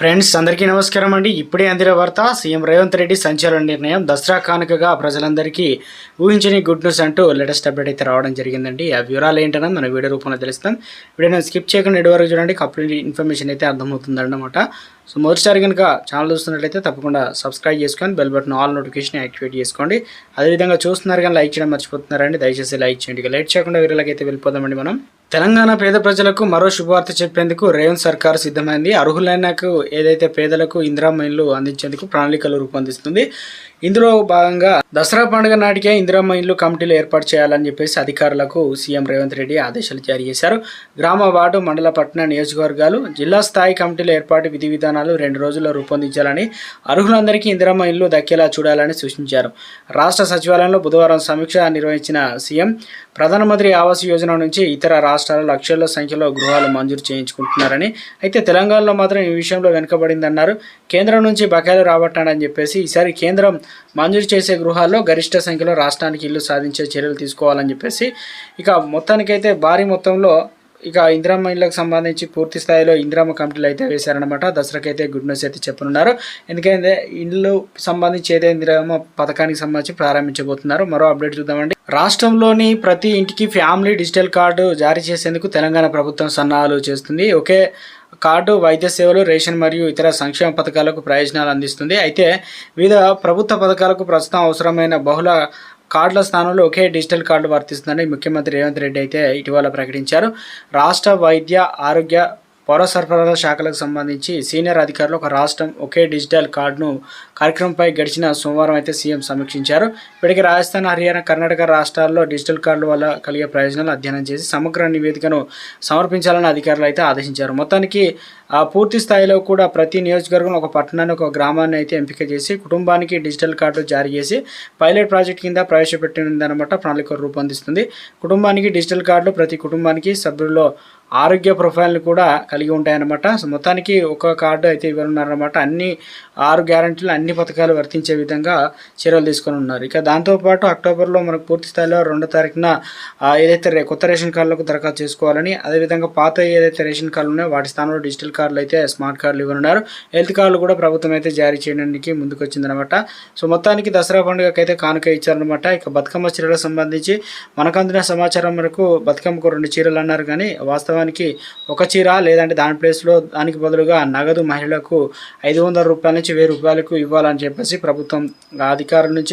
Friends అందరికీ నమస్కారం అండి. ఇప్పుడే అందిన వార్త సీఎం రేవంత్ రెడ్డి సంచలన నిర్ణయం దసరా కానుకగా ప్రజలందరికీ ఊహించని గుడ్ న్యూస్ అంటూ లేటెస్ట్ అప్డేట్ అయితే రావడం జరిగిందండి. ఆ వివరాలు ఏంటన్నా మనం వీడియో రూపంలో తెలుస్తాం. వీడియో స్కిప్ చేయకుండా ఇటు వరకు చూడండి. కంప్లీట్ ఇన్ఫర్మేషన్ అయితే అర్థమవుతుంది అన్నమాట. సో మొదటిసారి కనుక ఛానల్ చూస్తున్నట్లయితే తప్పకుండా సబ్స్క్రైబ్ చేసుకొని bell button all notification activate చేసుకోండి. అదేవిధంగా చూస్తున్నారు కానీ లైక్ చేయడం మర్చిపోతున్నారండి. దయచేసి లైక్ చేయండి. ఇక లైట్ చేయకుండా వీళ్ళకి అయితే వెళ్ళిపోదామండి మనం. తెలంగాణ పేద ప్రజలకు మరో శుభవార్త చెప్పేందుకు రేవంత్ సర్కార్ సిద్ధమైంది. అర్హులైనకు ఏదైతే పేదలకు ఇందిరమ్మ అందించేందుకు ప్రణాళికలు రూపొందిస్తుంది. ఇందులో భాగంగా దసరా పండుగ నాటికే ఇందిరమ్మ కమిటీలు ఏర్పాటు చేయాలని చెప్పేసి అధికారులకు సీఎం రేవంత్ రెడ్డి ఆదేశాలు జారీ చేశారు. గ్రామ వార్డు మండల పట్టణ నియోజకవర్గాలు జిల్లా స్థాయి కమిటీల ఏర్పాటు విధి విధానాలు రెండు రోజుల్లో రూపొందించాలని అర్హులందరికీ ఇందిరమ్మ దక్కేలా చూడాలని సూచించారు. రాష్ట్ర సచివాలయంలో బుధవారం సమీక్ష నిర్వహించిన సీఎం ప్రధానమంత్రి ఆవాస్ యోజన నుంచి ఇతర రాష్ట్రాల లక్షల సంఖ్యలో గృహాలు మంజూరు చేయించుకుంటున్నారని. అయితే తెలంగాణలో మాత్రం ఈ విషయంలో వెనుకబడిందన్నారు. కేంద్రం నుంచి బకాయిలు రాబట్టాడని చెప్పేసి ఈసారి కేంద్రం మంజూరు చేసే గృహాల్లో గరిష్ట సంఖ్యలో రాష్ట్రానికి ఇల్లు సాధించే చర్యలు తీసుకోవాలని చెప్పేసి ఇక మొత్తానికైతే భారీ మొత్తంలో ఇక ఇందిరమ్మ ఇళ్ళకి సంబంధించి పూర్తి స్థాయిలో ఇందిరమ్మ కమిటీలు అయితే వేశారనమాట దసరాకి అయితే గుడ్ న్యూస్ అయితే చెప్పనున్నారు. ఎందుకంటే ఇల్లు సంబంధించి ఏదైతే ఇందిరమ్మ పథకానికి సంబంధించి ప్రారంభించబోతున్నారు మరో అప్డేట్ చూద్దామండి. రాష్ట్రంలోని ప్రతి ఇంటికి ఫ్యామిలీ డిజిటల్ కార్డు జారీ చేసేందుకు తెలంగాణ ప్రభుత్వం సన్నాహాలు చేస్తుంది. ఒకే కార్డు వైద్య సేవలు రేషన్ మరియు ఇతర సంక్షేమ పథకాలకు ప్రయోజనాలు అందిస్తుంది. అయితే వివిధ ప్రభుత్వ పథకాలకు ప్రస్తుతం అవసరమైన బహుళ కార్డుల స్థానంలో ఒకే డిజిటల్ కార్డు వర్తిస్తుందని ముఖ్యమంత్రి రేవంత్ రెడ్డి అయితే ఇటీవల ప్రకటించారు. రాష్ట్ర వైద్య ఆరోగ్య పౌర సరఫరాల శాఖలకు సంబంధించి సీనియర్ అధికారులు ఒక రాష్ట్రం ఒకే డిజిటల్ కార్డును కార్యక్రమంపై గడిచిన సోమవారం అయితే సీఎం సమీక్షించారు. ఇప్పటికే రాజస్థాన్ హర్యానా కర్ణాటక రాష్ట్రాల్లో డిజిటల్ కార్డుల వల్ల కలిగే ప్రయోజనాలు అధ్యయనం చేసి సమగ్ర నివేదికను సమర్పించాలని అధికారులు అయితే ఆదేశించారు. మొత్తానికి ఆ పూర్తి స్థాయిలో కూడా ప్రతి నియోజకవర్గం ఒక పట్టణాన్ని ఒక గ్రామాన్ని అయితే ఎంపిక చేసి కుటుంబానికి డిజిటల్ కార్డు జారీ చేసి పైలట్ ప్రాజెక్ట్ కింద ప్రవేశపెట్టిందనమాట ప్రణాళిక రూపొందిస్తుంది. కుటుంబానికి డిజిటల్ కార్డులు ప్రతి కుటుంబానికి సభ్యుల్లో ఆరోగ్య ప్రొఫైల్ని కూడా కలిగి ఉంటాయన్నమాట. సో మొత్తానికి ఒక కార్డు అయితే ఇవ్వనున్నారన్నమాట. అన్ని ఆరు గ్యారంటీలు అన్ని పథకాలు వర్తించే విధంగా చర్యలు తీసుకొని ఉన్నారు. ఇక దాంతోపాటు అక్టోబర్లో మనకు పూర్తి స్థాయిలో రెండో తారీఖున ఏదైతే కొత్త రేషన్ కార్డులకు దరఖాస్తు చేసుకోవాలని అదేవిధంగా పాత ఏదైతే రేషన్ కార్డులు ఉన్నాయో వాటి స్థానంలో డిజిటల్ కార్డులు అయితే స్మార్ట్ కార్డులు ఇవ్వనున్నారు. హెల్త్ కార్డులు కూడా ప్రభుత్వం అయితే జారీ చేయడానికి ముందుకొచ్చిందనమాట సో మొత్తానికి దసరా పండుగకైతే అయితే కానుక ఇచ్చారనమాట ఇక బతుకమ్మ చీరలకు సంబంధించి మనకు అందిన సమాచారం వరకు బతుకమ్మకు రెండు చీరలు అన్నారు కానీ వాస్తవం వాస్తవానికి ఒక చీర లేదంటే దాని ప్లేస్లో దానికి బదులుగా నగదు మహిళలకు ఐదు వందల రూపాయల నుంచి వెయ్యి రూపాయలకు ఇవ్వాలని చెప్పేసి ప్రభుత్వం అధికారుల నుంచి